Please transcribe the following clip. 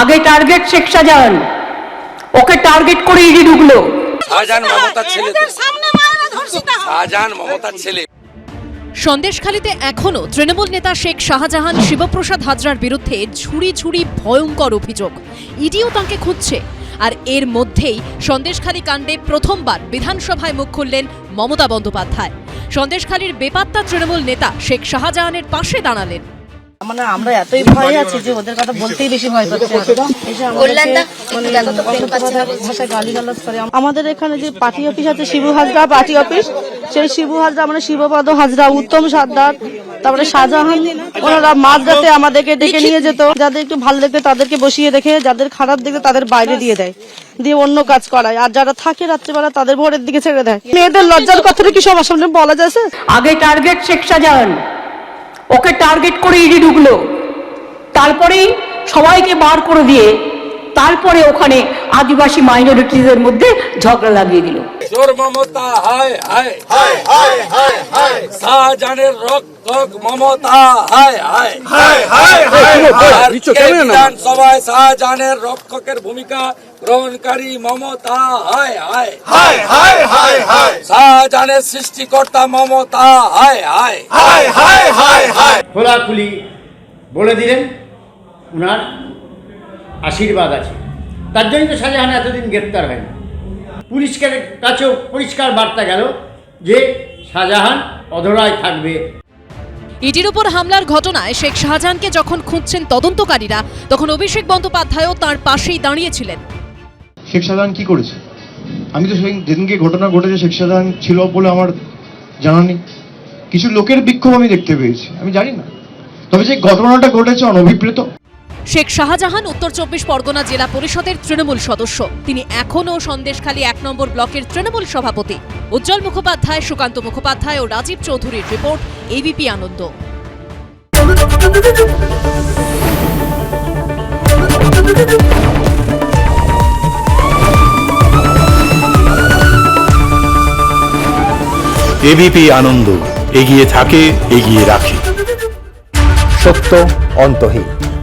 আগে টার্গেট শেখ শাহজাহান। ওকে টার্গেট করে ইডি ঢুকলো। শাহজাহান মমতার ছেলে হয়। শাহজাহান ছেলে। সন্দেশখালীতে এখনও তৃণমূল নেতা শেখ শাহজাহান শিবপ্রসাদ হাজরার বিরুদ্ধে ঝুড়ি ঝুড়ি ভয়ঙ্কর অভিযোগ। ইডিও তাঁকে খুঁজছে। আর এর মধ্যেই সন্দেশখালী কাণ্ডে প্রথমবার বিধানসভায় মুখ খুললেন মমতা বন্দ্যোপাধ্যায়। সন্দেশখালীর বেপাত্তা তৃণমূল নেতা শেখ শাহজাহানের পাশে দাঁড়ালেন। মানে আমরা এতই ভয় আছি যে ওদের কথা বলতেই বেশি ভয় করছে মানে করে। আমাদের এখানে যে পার্টি অফিস আছে শিবু হাজরা পার্টি অফিস সেই শিবু হাজরা মানে শিবপদ হাজরা উত্তম সর্দার তারপরে শাহজাহান ওনারা মাঝরাতে আমাদেরকে ডেকে নিয়ে যেত। যাদের একটু ভালো দেখতে তাদেরকে বসিয়ে রেখে যাদের খারাপ দেখতে তাদের বাইরে দিয়ে দেয় দিয়ে অন্য কাজ করায়। আর যারা থাকে রাত্রিবেলা তাদের ভোরের দিকে ছেড়ে দেয়। মেয়েদের লজ্জার কথাটা কি সবার সামনে বলা যাচ্ছে? আগে target Sheikh Shahjahan. Okay target করে ইডি ঢুকলো। তারপরেই সবাইকে বার করে দিয়ে তারপরে ওখানে আদিবাসী মাইনরিটিজের মধ্যে ঝগড়া লাগিয়ে দিল। জোর মমতা হায় হায় হায় হায় হায় হায় শাহজাহানের রক্ত মমতা হায় হায় হায় হায় হায় বিধানসভায় শাহজাহানের রক্ষকের ভূমিকা গ্রহণকারী মমতা হায় হায় হায় হায় হায় হায় শাহজাহানের সৃষ্টিকর্তা মমতা হায় হায় হায় হায় হায় হায় খোলাখুলি বলে দিলেন ওনার আশীর্বাদ আছে তার জন্যই তো শাহজাহান এতদিন গ্রেপ্তার হয়নি পুলিশের কাছেও পরিষ্কার বার্তা গেল যে শাহজাহান অধরায় থাকবে। ইডির উপর হামলার ঘটনায় শেখ শাহজাহানকে যখন খুঁজছেন তদন্তকারীরা তখন অভিষেক বন্দ্যোপাধ্যায়ও তার পাশেই দাঁড়িয়েছিলেন। শেখ শাহজাহান কি করেছে? আমি তো সেদিন যেদিনকে ঘটনা ঘটেছে শেখ শাহজাহান ছিল বলে আমার জানা নেই। কিছু লোকের বিক্ষোভ আমি দেখতে পেয়েছি আমি জানি না। তবে যে ঘটনাটা ঘটেছে অনভিপ্রেত। শেখ শাহজাহান উত্তর চব্বিশ পরগনা জেলা পরিষদের তৃণমূল সদস্য। তিনি এখনও সন্দেশখালী এক নম্বর ব্লকের তৃণমূল সভাপতি। উজ্জ্বল মুখোপাধ্যায় সুকান্ত মুখোপাধ্যায় ও রাজীব চৌধুরীর report ABP Ananda. ABP Ananda এগিয়ে থাকে এগিয়ে রাখে। সত্য অন্তহীন।